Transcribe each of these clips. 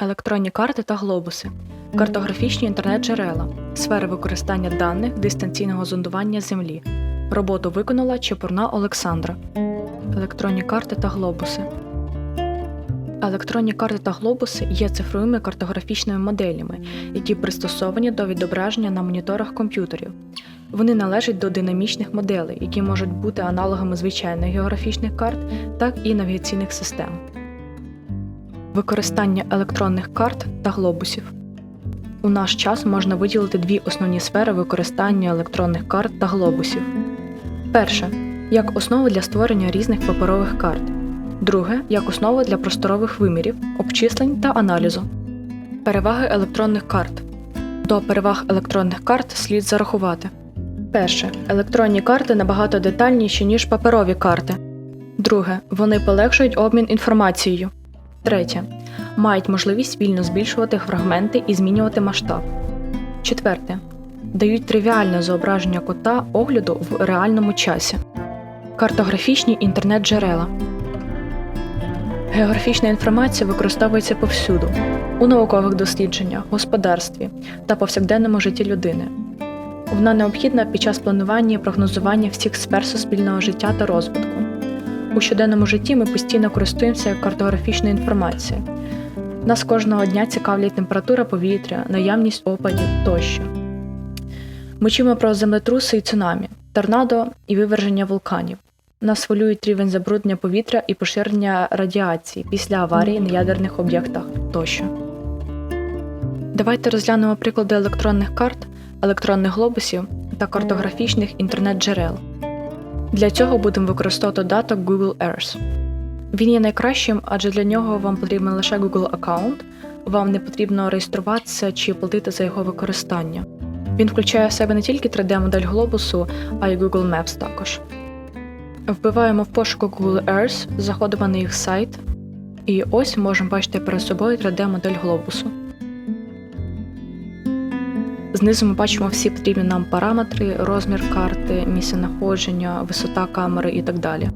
електронні карти та глобуси, картографічні інтернет-джерела, сфери використання даних дистанційного зондування Землі. Роботу виконала Чепурна Олександра. Електронні карти та глобуси. Електронні карти та глобуси є цифровими картографічними моделями, які пристосовані до відображення на моніторах комп'ютерів. Вони належать до динамічних моделей, які можуть бути аналогами звичайних географічних карт, так і навігаційних систем. Використання електронних карт та глобусів. У наш час можна виділити дві основні сфери використання електронних карт та глобусів. Перше як основа для створення різних паперових карт. Друге як основа для просторових вимірів, обчислень та аналізу. Переваги електронних карт. До переваг електронних карт слід зарахувати. Перше. Електронні карти набагато детальніші, ніж паперові карти. Друге. Вони полегшують обмін інформацією. Третє. Мають можливість вільно збільшувати фрагменти і змінювати масштаб. Четверте. Дають тривіальне зображення кота огляду в реальному часі. Картографічні інтернет-джерела. Географічна інформація використовується повсюду у наукових дослідженнях, господарстві та повсякденному житті людини. Вона необхідна під час планування і прогнозування всіх сфер суспільного життя та розвитку. У щоденному житті ми постійно користуємося картографічною інформацією. Нас кожного дня цікавлять температура повітря, наявність опадів тощо. Ми чуємо про землетруси і цунамі, торнадо і виверження вулканів. Нас хвилюють рівень забруднення повітря і поширення радіації після аварії на ядерних об'єктах тощо. Давайте розглянемо приклади електронних карт, електронних глобусів та картографічних інтернет-джерел. Для цього будемо використовувати додаток Google Earth. Він є найкращим, адже для нього вам потрібен лише Google аккаунт, вам не потрібно реєструватися чи платити за його використання. Він включає в себе не тільки 3D-модель глобусу, а й Google Maps також. Вбиваємо в пошуку Google Earth, заходимо на їх сайт, і ось можемо бачити перед собою 3D-модель глобусу. Знизу ми бачимо всі потрібні нам параметри, розмір карти, місце знаходження, висота камери і так далі.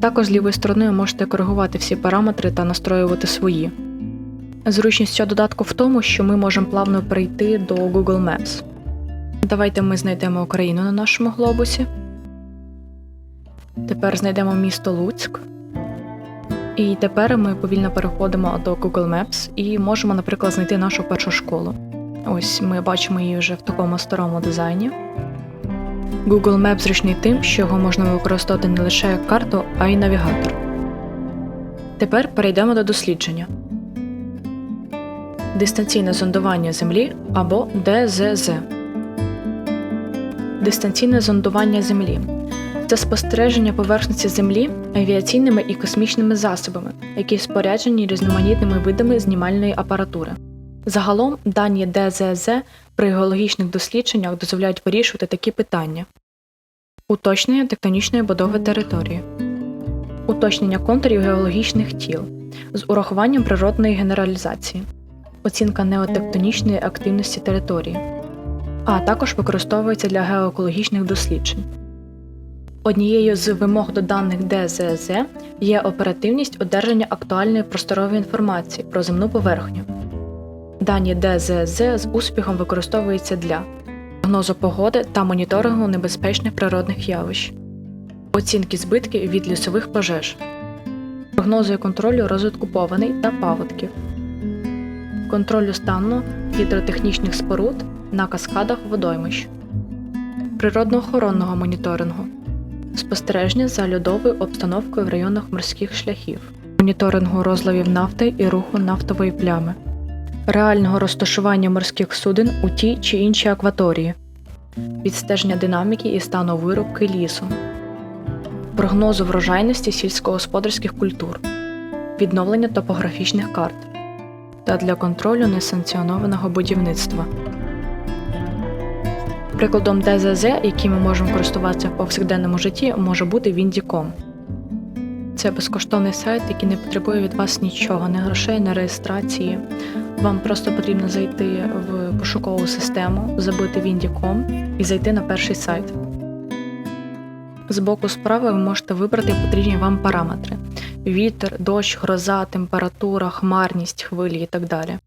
Також з лівої сторони ви можете коригувати всі параметри та настроювати свої. Зручність цього додатку в тому, що ми можемо плавно перейти до Google Maps. Давайте ми знайдемо Україну на нашому глобусі. Тепер знайдемо місто Луцьк. І тепер ми повільно переходимо до Google Maps і можемо, наприклад, знайти нашу першу школу. Ось ми бачимо її вже в такому старому дизайні. Google Maps зручний тим, що його можна використовувати не лише як карту, а й навігатор. Тепер перейдемо до дослідження. Дистанційне зондування Землі або ДЗЗ. Дистанційне зондування Землі це спостереження поверхності Землі авіаційними і космічними засобами, які споряджені різноманітними видами знімальної апаратури. Загалом дані ДЗЗ при геологічних дослідженнях дозволяють вирішувати такі питання: уточнення тектонічної будови території, уточнення контурів геологічних тіл з урахуванням природної генералізації, оцінка неотектонічної активності території, а також використовується для геоекологічних досліджень. Однією з вимог до даних ДЗЗ є оперативність одержання актуальної просторової інформації про земну поверхню. Дані ДЗЗ з успіхом використовуються для прогнозу погоди та моніторингу небезпечних природних явищ, оцінки збитків від лісових пожеж, прогнозу і контролю розвитку повеней та паводків, контролю стану гідротехнічних споруд на каскадах водоймищ, природно-охоронного моніторингу, спостереження за льодовою обстановкою в районах морських шляхів, моніторингу розливів нафти і руху нафтової плями реального розташування морських суден у тій чи іншій акваторії, відстеження динаміки і стану вирубки лісу, прогнозу врожайності сільськогосподарських культур, відновлення топографічних карт та для контролю несанкціонованого будівництва. Прикладом ДЗЗ, яким ми можемо користуватися в повсякденному житті, може бути Windy.com. Це безкоштовний сайт, який не потребує від вас нічого, не грошей, не реєстрації. Вам просто потрібно зайти в пошукову систему, забити Windy.com і зайти на перший сайт. З боку справа ви можете вибрати потрібні вам параметри. вітер, дощ, гроза, температура, хмарність, хвилі і так далі.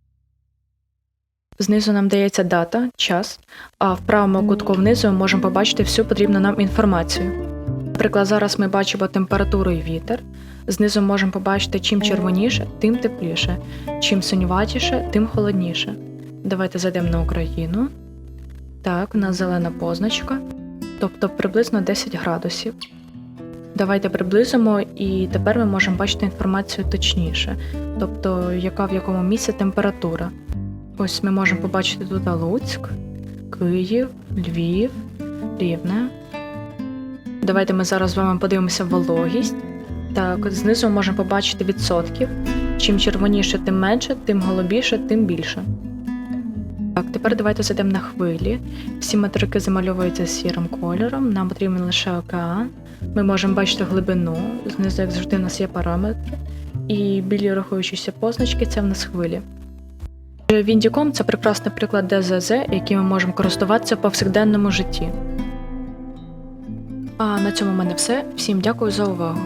Знизу нам дається дата, час, а в правому кутку внизу ми можемо побачити всю потрібну нам інформацію. Наприклад, зараз ми бачимо температуру і вітер. Знизу можемо побачити, чим червоніше, тим тепліше, чим синюватіше, тим холодніше. Давайте зайдемо на Україну. Так, у нас зелена позначка, тобто приблизно 10 градусів. Давайте приблизимо, і тепер ми можемо бачити інформацію точніше, тобто яка в якому місці температура. Ось ми можемо побачити тут Луцьк, Київ, Львів, Рівне. Давайте ми зараз з вами подивимося вологість. Так, знизу можемо побачити відсотків. Чим червоніше, тим менше, тим голубіше, тим більше. Так, тепер давайте зайдемо на хвилі. Всі материки замальовуються сірим кольором, нам потрібен лише океан. Ми можемо бачити глибину, знизу, як завжди, у нас є параметри. І білі рахуючіся позначки це в нас хвилі. Віндіком це прекрасний приклад ДЗЗ, яким ми можемо користуватися в повсякденному житті. А на цьому в мене все. Всім дякую за увагу.